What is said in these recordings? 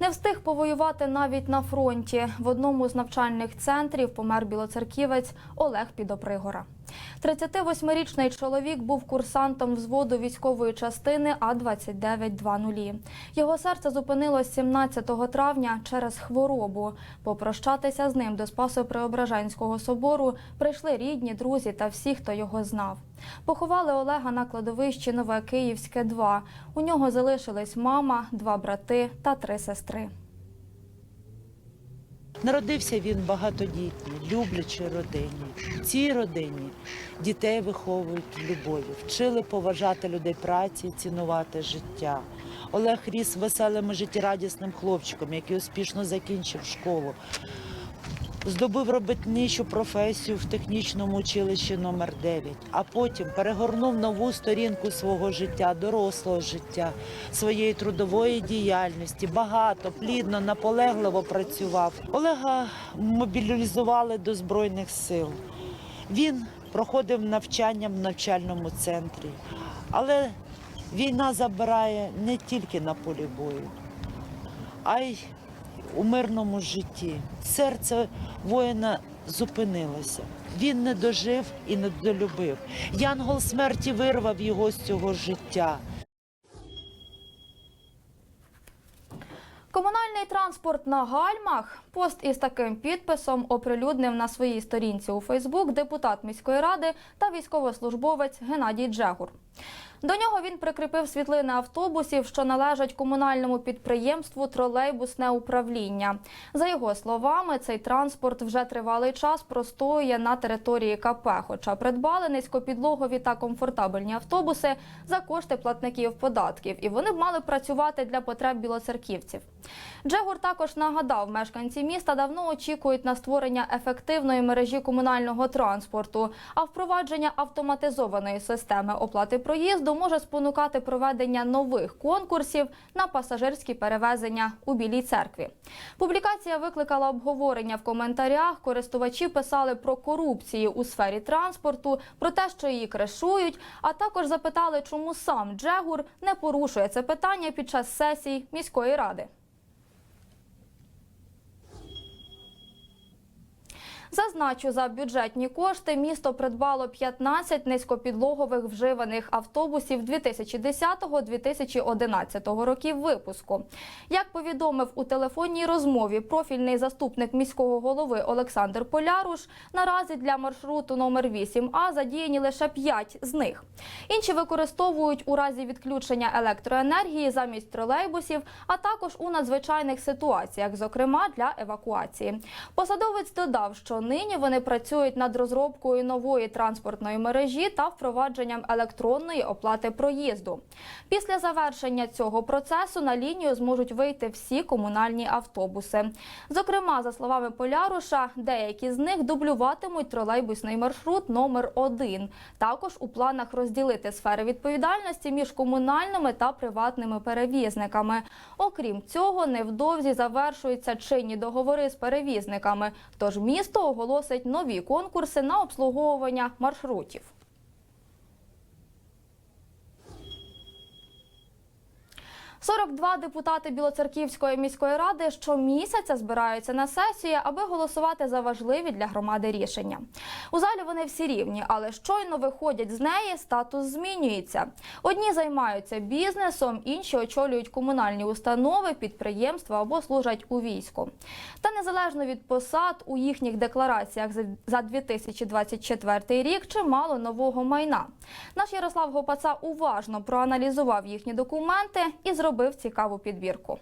Не встиг повоювати навіть на фронті. В одному з навчальних центрів помер білоцерківець Олег Підопригора. 38-річний чоловік був курсантом взводу військової частини А-2920. Його серце зупинилось 17 травня через хворобу. Попрощатися з ним до Спасо-Преображенського собору прийшли рідні, друзі та всі, хто його знав. Поховали Олега на кладовищі Нове Київське 2. У нього залишились мама, два брати та три сестри. Народився він багатодітній, люблячій родині. В цій родині дітей виховують любові, вчили поважати людей праці, цінувати життя. Олег ріс веселим і життєрадісним хлопчиком, який успішно закінчив школу. Здобув робітничу професію в технічному училищі номер 9 а потім перегорнув нову сторінку свого життя, дорослого життя, своєї трудової діяльності. Багато, плідно, наполегливо працював. Олега мобілізували до Збройних сил. Він проходив навчання в навчальному центрі, але війна забирає не тільки на полі бою, а й у мирному житті. Серце воїна зупинилося. Він не дожив і не долюбив. Янгол смерті вирвав його з цього життя. Комунальний транспорт на гальмах. Пост із таким підписом оприлюднив на своїй сторінці у Фейсбук депутат міської ради та військовослужбовець Геннадій Джегур. До нього він прикріпив світлини автобусів, що належать комунальному підприємству Тролейбусне управління. За його словами, цей транспорт вже тривалий час простоює на території КП, хоча придбали низькопідлогові та комфортабельні автобуси за кошти платників податків, і вони б мали працювати для потреб білоцерківців. Джегур також нагадав, мешканці міста давно очікують на створення ефективної мережі комунального транспорту, а впровадження автоматизованої системи оплати проїзду може спонукати проведення нових конкурсів на пасажирські перевезення у Білій церкві. Публікація викликала обговорення в коментарях. Користувачі писали про корупцію у сфері транспорту, про те, що її кришують, а також запитали, чому сам Джегур не порушує це питання під час сесій міської ради. Зазначу, за бюджетні кошти місто придбало 15 низькопідлогових вживаних автобусів 2010-2011 років випуску. Як повідомив у телефонній розмові профільний заступник міського голови Олександр Поляруш, наразі для маршруту номер 8А задіяні лише 5 з них. Інші використовують у разі відключення електроенергії замість тролейбусів, а також у надзвичайних ситуаціях, зокрема для евакуації. Посадовець додав, що нині вони працюють над розробкою нової транспортної мережі та впровадженням електронної оплати проїзду. Після завершення цього процесу на лінію зможуть вийти всі комунальні автобуси. Зокрема, за словами Поляруша, деякі з них дублюватимуть тролейбусний маршрут номер 1 Також у планах розділити сфери відповідальності між комунальними та приватними перевізниками. Окрім цього, невдовзі завершуються чинні договори з перевізниками. Тож місто оголосить нові конкурси на обслуговування маршрутів. – 42 депутати Білоцерківської міської ради щомісяця збираються на сесії, аби голосувати за важливі для громади рішення. У залі вони всі рівні, але щойно виходять з неї, статус змінюється. Одні займаються бізнесом, інші очолюють комунальні установи, підприємства або служать у війську. Та незалежно від посад у їхніх деклараціях за- за 2024 рік чимало нового майна. Наш Ярослав Гопаца уважно проаналізував їхні документи і зробив цікаву підбірку.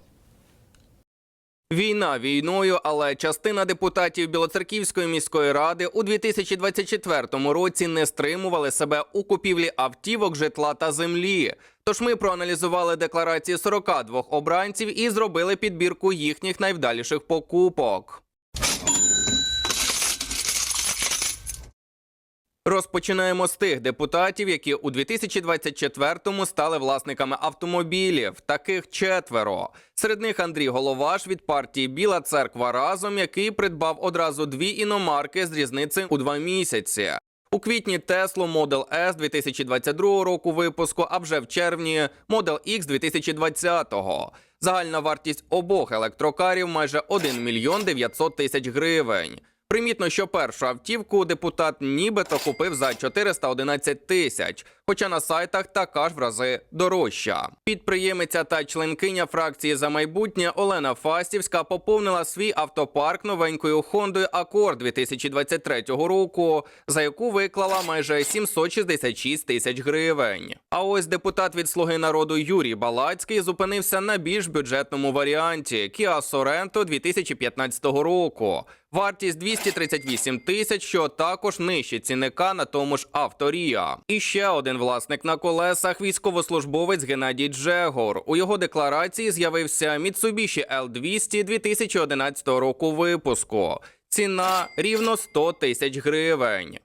Війна війною, але частина депутатів Білоцерківської міської ради у 2024 році не стримували себе у купівлі автівок, житла та землі. Тож ми проаналізували декларації 42 обранців і зробили підбірку їхніх найвдаліших покупок. Розпочинаємо з тих депутатів, які у 2024-му стали власниками автомобілів. Таких четверо. Серед них Андрій Головаш від партії Біла церква разом, який придбав одразу дві іномарки з різницею у два місяці. У квітні Теслу Model S 2022 року випуску, а вже в червні Model X 2020. Загальна вартість обох електрокарів майже 1 мільйон 900 тисяч гривень. Примітно, що першу автівку депутат нібито купив за 411 тисяч, хоча на сайтах така ж в рази дорожча. Підприємиця та членкиня фракції за майбутнє Олена Фастівська поповнила свій автопарк новенькою Хондою Accord 2023 року, за яку виклала майже 766 тисяч гривень. А ось депутат від Слуги народу Юрій Балацький зупинився на більш бюджетному варіанті Kia Sorento 2015 року. Вартість 238 тисяч, що також нижче цінника на тому ж авторія. І ще один власник на колесах військовослужбовець Геннадій Джегор. У його декларації з'явився Mitsubishi L200 2011 року випуску. Ціна рівно 100 тисяч гривень.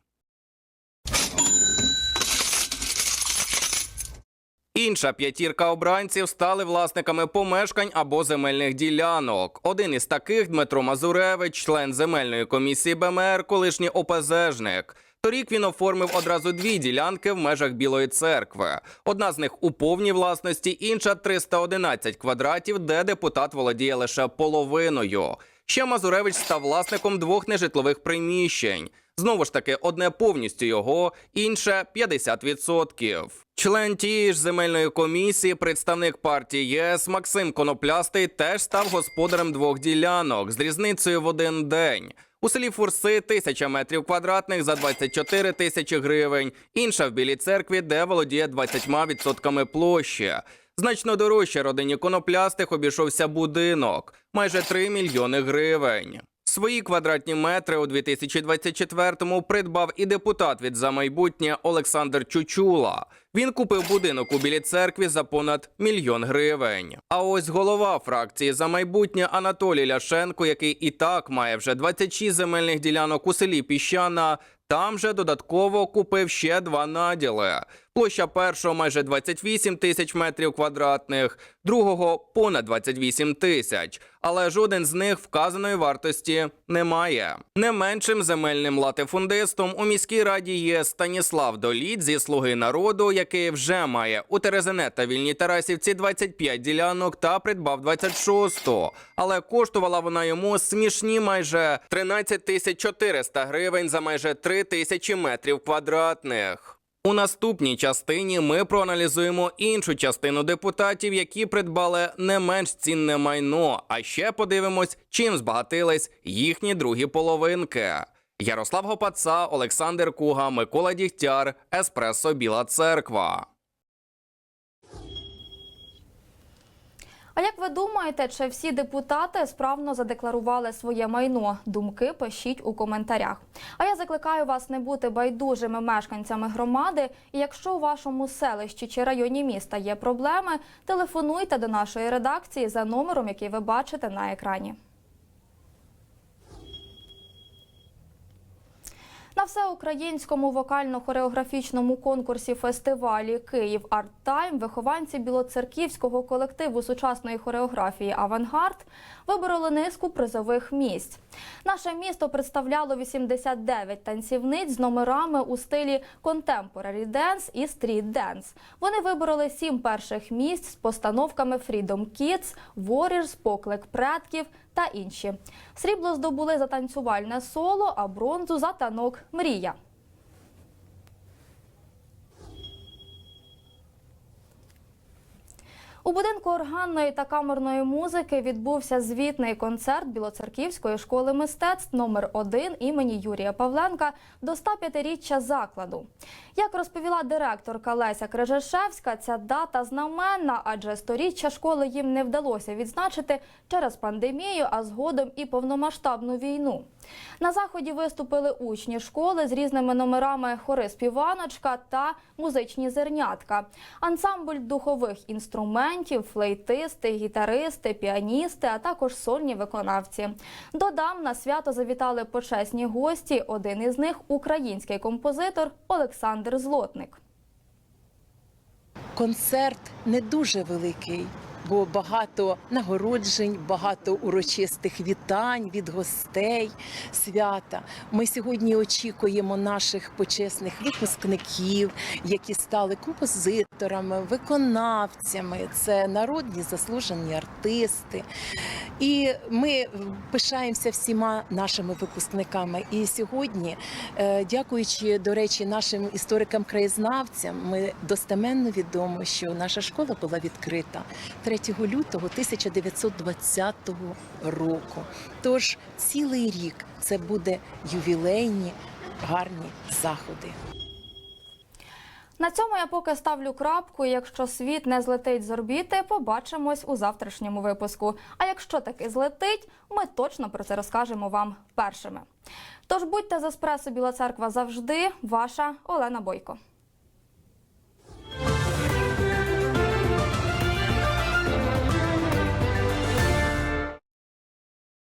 Інша п'ятірка обранців стали власниками помешкань або земельних ділянок. Один із таких Дмитро Мазуревич, член земельної комісії БМР, колишній ОПЗЖник. Торік він оформив одразу дві ділянки в межах Білої церкви. Одна з них у повній власності, інша 311 квадратів, де депутат володіє лише половиною. Ще Мазуревич став власником двох нежитлових приміщень. Знову ж таки, одне повністю його, інше 50%. Член тієї ж земельної комісії, представник партії ЄС Максим Коноплястий теж став господарем двох ділянок з різницею в один день. У селі Фурси тисяча метрів квадратних за 24 тисячі гривень. Інша в Білій церкві, де володіє 20% площі. Значно дорожче родині коноплястих обійшовся будинок майже 3 мільйони гривень. Свої квадратні метри у 2024-му придбав і депутат від за майбутнє Олександр Чучула. Він купив будинок у Білій церкві за понад мільйон гривень. А ось голова фракції за майбутнє Анатолій Ляшенко, який і так має вже 26 земельних ділянок у селі Піщана, там же додатково купив ще два наділи. Площа першого майже 28 тисяч метрів квадратних, другого понад 28 тисяч. Але жоден з них вказаної вартості не має. Не меншим земельним латифундистом у міській раді є Станіслав Доліт зі слуги народу, який вже має у Терезине та Вільній Тарасівці 25 ділянок та придбав 26-ту. Але коштувала вона йому смішні майже 13 тисяч 400 гривень за майже 3 тисячі метрів квадратних. У наступній частині ми проаналізуємо іншу частину депутатів, які придбали не менш цінне майно. А ще подивимось, чим збагатились їхні другі половинки. Ярослав Гопаца, Олександр Куга, Микола Дігтяр, Еспресо Біла Церква. Як ви думаєте, чи всі депутати справно задекларували своє майно? Думки пишіть у коментарях. А я закликаю вас не бути байдужими мешканцями громади. І якщо у вашому селищі чи районі міста є проблеми, телефонуйте до нашої редакції за номером, який ви бачите на екрані. На всеукраїнському вокально-хореографічному конкурсі фестивалі Київ Арт Тайм вихованці білоцерківського колективу сучасної хореографії Авангард вибороли низку призових місць. Наше місто представляло 89 танцівниць з номерами у стилі Contemporary Dance і Street Dance. Вони вибороли сім перших місць з постановками Freedom Kids, Warriors, Поклик предків та інші. Срібло здобули за танцювальне соло, а бронзу за танок Мрія. У будинку органної та камерної музики відбувся звітний концерт Білоцерківської школи мистецтв номер 1 імені Юрія Павленка до 105-річчя закладу. Як розповіла директорка Леся Крижашевська, ця дата знаменна, адже сторіччя школи їм не вдалося відзначити через пандемію, а згодом і повномасштабну війну. На заході виступили учні школи з різними номерами хори співаночка та музичні зернятка, ансамбль духових інструментів, флейтисти, гітаристи, піаністи, а також сольні виконавці. Додам на свято завітали почесні гості. Один із них український композитор Олександр Злотник. концерт не дуже великий, бо багато нагороджень, багато урочистих вітань від гостей свята. Ми сьогодні очікуємо наших почесних випускників, які стали композиторами, виконавцями. Це народні заслужені артисти. І ми пишаємося всіма нашими випускниками. І сьогодні, е, дякуючи, до речі, нашим історикам-краєзнавцям, ми достеменно відомо, що наша школа була відкрита 3 лютого 1920 року. Тож цілий рік це буде ювілейні гарні заходи. На цьому я поки ставлю крапку. Якщо світ не злетить з орбіти, побачимось у завтрашньому випуску. А якщо таки злетить, ми точно про це розкажемо вам першими. Тож будьте з еспресо Біла Церква завжди. Ваша Олена Бойко.